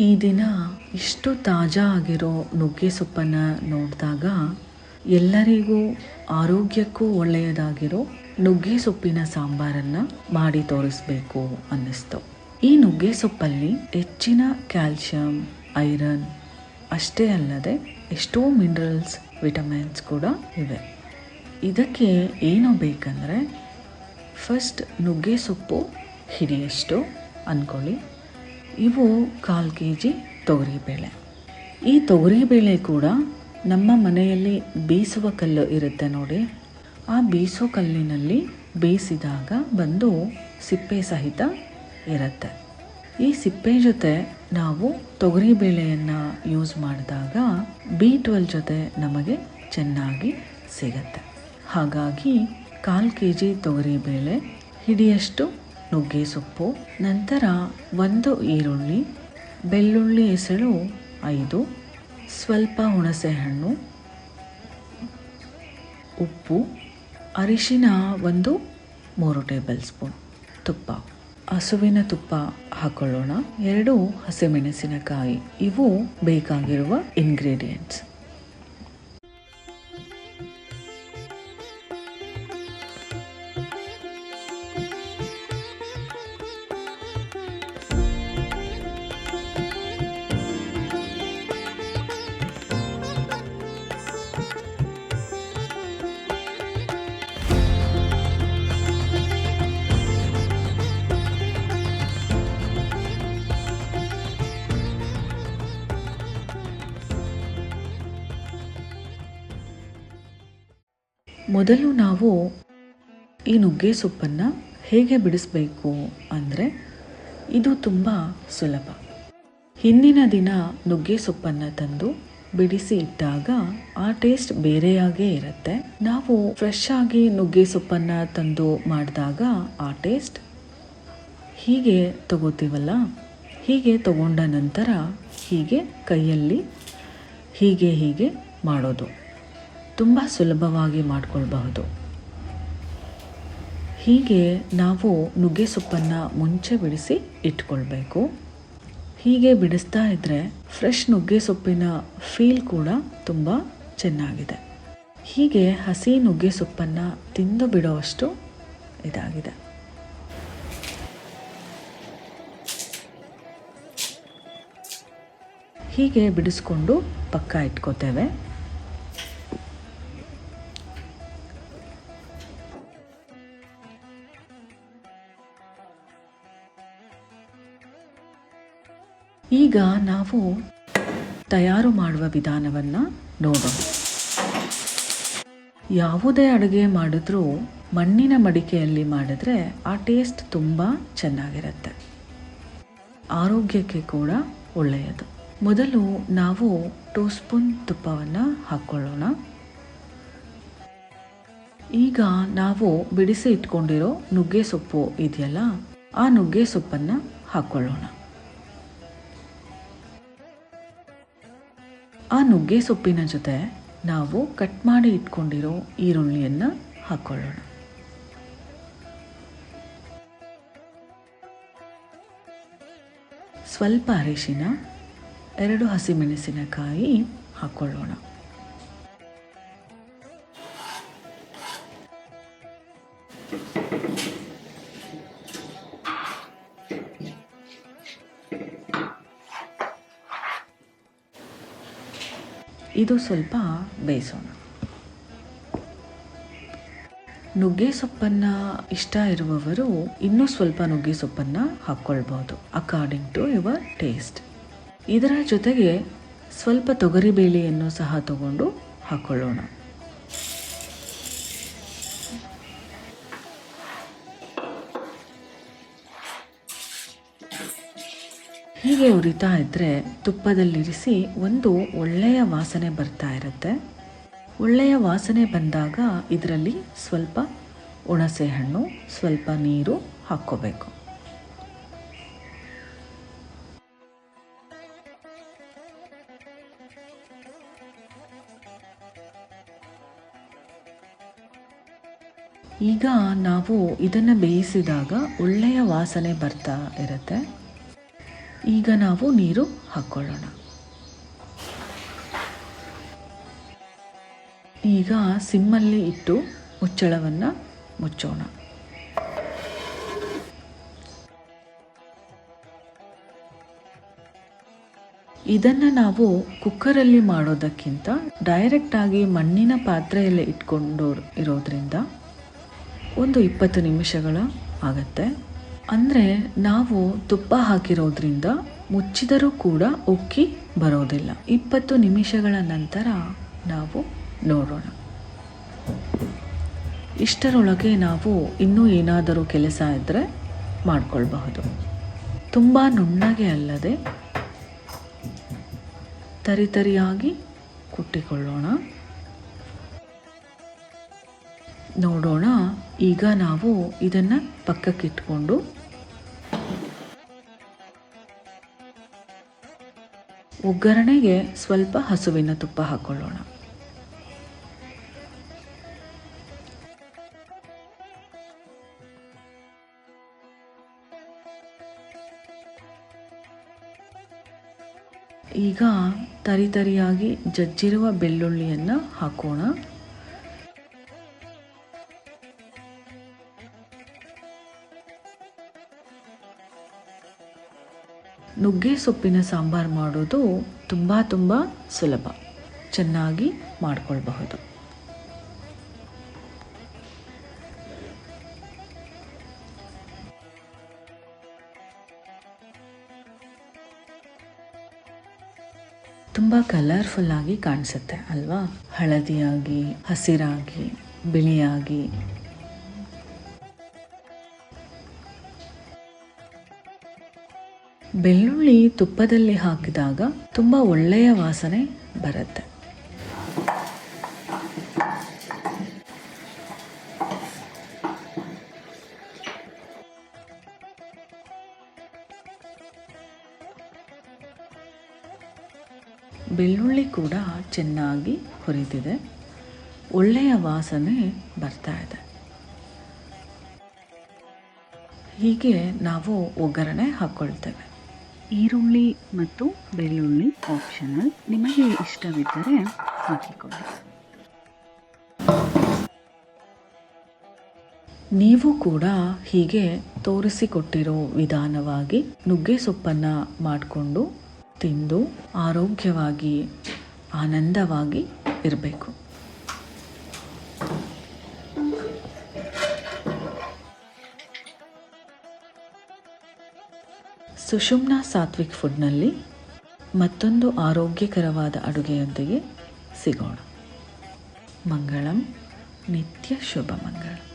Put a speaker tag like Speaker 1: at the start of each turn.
Speaker 1: ಈ ದಿನ ಇಷ್ಟು ತಾಜಾ ಆಗಿರೋ ನುಗ್ಗೆ ಸೊಪ್ಪನ್ನು ನೋಡಿದಾಗ ಎಲ್ಲರಿಗೂ ಆರೋಗ್ಯಕ್ಕೂ ಒಳ್ಳೆಯದಾಗಿರೋ ನುಗ್ಗೆ ಸೊಪ್ಪಿನ ಸಾಂಬಾರನ್ನು ಮಾಡಿ ತೋರಿಸ್ಬೇಕು ಅನ್ನಿಸ್ತು. ಈ ನುಗ್ಗೆ ಸೊಪ್ಪಲ್ಲಿ ಹೆಚ್ಚಿನ ಕ್ಯಾಲ್ಶಿಯಂ ಐರನ್ ಅಷ್ಟೇ ಅಲ್ಲದೆ ಎಷ್ಟೋ ಮಿನರಲ್ಸ್, ವಿಟಮಿನ್ಸ್ ಕೂಡ ಇವೆ. ಇದಕ್ಕೆ ಏನು ಬೇಕಂದರೆ ಫಸ್ಟ್ ನುಗ್ಗೆ ಸೊಪ್ಪು ಹಿಡಿಯಷ್ಟು ಅಂದ್ಕೊಳ್ಳಿ ಇವು ಕಾಲು ಕೆ ಜಿ ತೊಗರಿಬೇಳೆ ಈ ತೊಗರಿಬೇಳೆ ಕೂಡ ನಮ್ಮ ಮನೆಯಲ್ಲಿ ಬೇಯಿಸುವ ಕಲ್ಲು ಇರುತ್ತೆ ನೋಡಿ. ಆ ಬೇಯಿಸೋ ಕಲ್ಲಿನಲ್ಲಿ ಬೇಯಿಸಿದಾಗ ಬಂದು ಸಿಪ್ಪೆ ಸಹಿತ ಇರುತ್ತೆ. ಈ ಸಿಪ್ಪೆ ಜೊತೆ ನಾವು ತೊಗರಿಬೇಳೆಯನ್ನು ಯೂಸ್ ಮಾಡಿದಾಗ ಬಿ ಟ್ವೆಲ್ ಜೊತೆ ನಮಗೆ ಚೆನ್ನಾಗಿ ಸಿಗುತ್ತೆ. ಹಾಗಾಗಿ ಕಾಲು ಕೆ ಜಿ ತೊಗರಿಬೇಳೆ ಹಿಡಿಯಷ್ಟು ನುಗ್ಗೆ ಸೊಪ್ಪು, ನಂತರ ಒಂದು ಈರುಳ್ಳಿ, ಬೆಳ್ಳುಳ್ಳಿ ಎಸಳು ಐದು, ಸ್ವಲ್ಪ ಹುಣಸೆಹಣ್ಣು ಉಪ್ಪು, ಅರಿಶಿನ ಒಂದು ಮೂರು ಟೇಬಲ್ ಸ್ಪೂನ್, ತುಪ್ಪ. ಹಸುವಿನ ತುಪ್ಪ ಹಾಕೊಳ್ಳೋಣ. ಎರಡು ಹಸಿಮೆಣಸಿನಕಾಯಿ. ಇವು ಬೇಕಾಗಿರುವ ಇಂಗ್ರೀಡಿಯೆಂಟ್ಸ್ ಮೊದಲು ನಾವು ಈ ನುಗ್ಗೆ ಸೊಪ್ಪನ್ನು ಹೇಗೆ ಬಿಡಿಸಬೇಕು ಅಂದರೆ ಇದು ತುಂಬ ಸುಲಭ. ಹಿಂದಿನ ದಿನ ನುಗ್ಗೆ ಸೊಪ್ಪನ್ನು ತಂದು ಬಿಡಿಸಿ ಇಟ್ಟಾಗ ಆ ಟೇಸ್ಟ್ ಬೇರೆಯಾಗೇ ಇರುತ್ತೆ. ನಾವು ಫ್ರೆಶ್ ಆಗಿ ನುಗ್ಗೆ ಸೊಪ್ಪನ್ನು ತಂದು ಮಾಡಿದಾಗ ಆ ಟೇಸ್ಟ್ ಹೀಗೆ ತಗೋತೀವಲ್ಲ? ಹೀಗೆ ತಗೊಂಡ ನಂತರ ಹೀಗೆ ಕೈಯಲ್ಲಿ ಹೀಗೆ ಹೀಗೆ ಮಾಡೋದು. ತುಂಬ ಸುಲಭವಾಗಿ ಮಾಡಿಕೊಳ್ಬಹುದು. ಹೀಗೆ ನಾವು ನುಗ್ಗೆ ಸೊಪ್ಪನ್ನು ಮುಂಚೆ ಬಿಡಿಸಿ ಇಟ್ಕೊಳ್ಬೇಕು. ಹೀಗೆ ಬಿಡಿಸ್ತಾ ಇದ್ದರೆ ಫ್ರೆಶ್ ನುಗ್ಗೆ ಸೊಪ್ಪಿನ ಫೀಲ್ ಕೂಡ ತುಂಬ ಚೆನ್ನಾಗಿದೆ. ಹೀಗೆ ಹಸಿ ನುಗ್ಗೆ ಸೊಪ್ಪನ್ನು ತಿಂದು ಬಿಡೋವಷ್ಟು ಇದಾಗಿದೆ. ಹೀಗೆ ಬಿಡಿಸ್ಕೊಂಡು ಪಕ್ಕ ಇಟ್ಕೋತೇವೆ. ಈಗ ನಾವು ತಯಾರು ಮಾಡುವ ವಿಧಾನವನ್ನು ನೋಡೋಣ. ಯಾವುದೇ ಅಡುಗೆ ಮಾಡಿದ್ರೂ ಮಣ್ಣಿನ ಮಡಿಕೆಯಲ್ಲಿ ಮಾಡಿದ್ರೆ ಆ ಟೇಸ್ಟ್ ತುಂಬ ಚೆನ್ನಾಗಿರುತ್ತೆ. ಆರೋಗ್ಯಕ್ಕೆ ಕೂಡ ಒಳ್ಳೆಯದು. ಮೊದಲು ನಾವು ಟೂ ಸ್ಪೂನ್ ತುಪ್ಪವನ್ನು ಹಾಕ್ಕೊಳ್ಳೋಣ ಈಗ ನಾವು ಬಿಡಿಸಿ ಇಟ್ಕೊಂಡಿರೋ ನುಗ್ಗೆ ಸೊಪ್ಪು ಇದೆಯಲ್ಲ, ಆ ನುಗ್ಗೆ ಸೊಪ್ಪನ್ನು ಹಾಕ್ಕೊಳ್ಳೋಣ ಆ ನುಗ್ಗೆ ಸೊಪ್ಪಿನ ಜೊತೆ ನಾವು ಕಟ್ ಮಾಡಿ ಇಟ್ಕೊಂಡಿರೋ ಈರುಳ್ಳಿಯನ್ನು ಹಾಕ್ಕೊಳ್ಳೋಣ ಸ್ವಲ್ಪ ಅರಿಶಿನ, ಎರಡು ಹಸಿಮೆಣಸಿನಕಾಯಿ ಹಾಕ್ಕೊಳ್ಳೋಣ ಇದು ಸ್ವಲ್ಪ ಬೇಯಿಸೋಣ ನುಗ್ಗೆ ಸೊಪ್ಪನ್ನು ಇಷ್ಟ ಇರುವವರು ಇನ್ನೂ ಸ್ವಲ್ಪ ನುಗ್ಗೆ ಸೊಪ್ಪನ್ನು ಹಾಕ್ಕೊಳ್ಬೋದು ಅಕಾರ್ಡಿಂಗ್ ಟು ಯುವರ್ ಟೇಸ್ಟ್ ಇದರ ಜೊತೆಗೆ ಸ್ವಲ್ಪ ತೊಗರಿಬೇಳೆಯನ್ನು ಸಹ ತಗೊಂಡು ಹಾಕ್ಕೊಳ್ಳೋಣ. ಹೀಗೆ ಉರಿತಾ ಇದ್ದರೆ ತುಪ್ಪದಲ್ಲಿರಿಸಿ ಒಂದು ಒಳ್ಳೆಯ ವಾಸನೆ ಬರ್ತಾ ಇರುತ್ತೆ. ಒಳ್ಳೆಯ ವಾಸನೆ ಬಂದಾಗ ಇದರಲ್ಲಿ ಸ್ವಲ್ಪ ಹುಣಸೆ ಹಣ್ಣು, ಸ್ವಲ್ಪ ನೀರು ಹಾಕ್ಕೋಬೇಕು. ಈಗ ನಾವು ಇದನ್ನು ಬೇಯಿಸಿದಾಗ ಒಳ್ಳೆಯ ವಾಸನೆ ಬರ್ತಾ ಇರುತ್ತೆ. ಈಗ ನಾವು ನೀರು ಹಾಕ್ಕೊಳ್ಳೋಣ ಈಗ ಸಿಮ್ಮಲ್ಲಿ ಇಟ್ಟು ಮುಚ್ಚಳವನ್ನು ಮುಚ್ಚೋಣ. ಇದನ್ನು ನಾವು ಕುಕ್ಕರಲ್ಲಿ ಮಾಡೋದಕ್ಕಿಂತ ಡೈರೆಕ್ಟಾಗಿ ಮಣ್ಣಿನ ಪಾತ್ರೆಯಲ್ಲಿ ಇಟ್ಕೊಂಡು ಇರೋದ್ರಿಂದ ಒಂದು ಇಪ್ಪತ್ತು ನಿಮಿಷಗಳ ಆಗತ್ತೆ. ಅಂದರೆ ನಾವು ತುಪ್ಪ ಹಾಕಿರೋದ್ರಿಂದ ಮುಚ್ಚಿದರೂ ಕೂಡ ಉಕ್ಕಿ ಬರೋದಿಲ್ಲ. ಇಪ್ಪತ್ತು ನಿಮಿಷಗಳ ನಂತರ ನಾವು ನೋಡೋಣ. ಇಷ್ಟರೊಳಗೆ ನಾವು ಇನ್ನೂ ಏನಾದರೂ ಕೆಲಸ ಇದ್ದರೆ ಮಾಡಿಕೊಳ್ಬಹುದು. ತುಂಬ ನುಣ್ಣಗೆ ಅಲ್ಲದೆ ತರಿತರಿಯಾಗಿ ಕುಟ್ಟಿಕೊಳ್ಳೋಣ. ನೋಡೋಣ ಈಗ ನಾವು ಇದನ್ನು ಪಕ್ಕಕ್ಕಿಟ್ಕೊಂಡು ಒಗ್ಗರಣೆಗೆ ಸ್ವಲ್ಪ ಹಸುವಿನ ತುಪ್ಪ ಹಾಕೊಳ್ಳೋಣ. ಈಗ ತರಿತರಿಯಾಗಿ ಜಜ್ಜಿರುವ ಬೆಳ್ಳುಳ್ಳಿಯನ್ನು ಹಾಕೋಣ. ನುಗ್ಗೆ ಸೊಪ್ಪಿನ ಸಾಂಬಾರು ಮಾಡೋದು ತುಂಬ ತುಂಬ ಸುಲಭ. ಚೆನ್ನಾಗಿ ಮಾಡಿಕೊಳ್ಬಹುದು. ತುಂಬ ಕಲರ್ಫುಲ್ಲಾಗಿ ಕಾಣಿಸುತ್ತೆ ಅಲ್ವಾ? ಹಳದಿಯಾಗಿ, ಹಸಿರಾಗಿ, ಬಿಳಿಯಾಗಿ. ಬೆಳ್ಳುಳ್ಳಿ ತುಪ್ಪದಲ್ಲಿ ಹಾಕಿದಾಗ ತುಂಬ ಒಳ್ಳೆಯ ವಾಸನೆ ಬರುತ್ತೆ. ಬೆಳ್ಳುಳ್ಳಿ ಕೂಡ ಚೆನ್ನಾಗಿ ಹುರಿದಿದೆ. ಒಳ್ಳೆಯ ವಾಸನೆ ಬರ್ತಾ ಇದೆ. ಹೀಗೆ ನಾವು ಒಗ್ಗರಣೆ ಹಾಕ್ಕೊಳ್ತೇವೆ
Speaker 2: ಈರುಳ್ಳಿ ಮತ್ತು ಬೆಳ್ಳುಳ್ಳಿ ಆಪ್ಷನಲ್ ನಿಮಗೆ ಇಷ್ಟವಿದ್ದರೆ ಹಾಕಿಕೊಳ್ಳಿ.
Speaker 1: ನೀವು ಕೂಡ ಹೀಗೆ ತೋರಿಸಿಕೊಟ್ಟಿರೋ ವಿಧಾನವಾಗಿ ನುಗ್ಗೆ ಸೊಪ್ಪನ್ನು ಮಾಡಿಕೊಂಡು ತಿಂದು ಆರೋಗ್ಯವಾಗಿ, ಆನಂದವಾಗಿ ಇರಬೇಕು. ಸುಷುಮ್ನಾ ಸಾತ್ವಿಕ್ ಫುಡ್ನಲ್ಲಿ ಮತ್ತೊಂದು ಆರೋಗ್ಯಕರವಾದ ಅಡುಗೆಯೊಂದಿಗೆ ಸಿಗೋಣ. ಮಂಗಳಂ ನಿತ್ಯ ಶುಭ ಮಂಗಳ.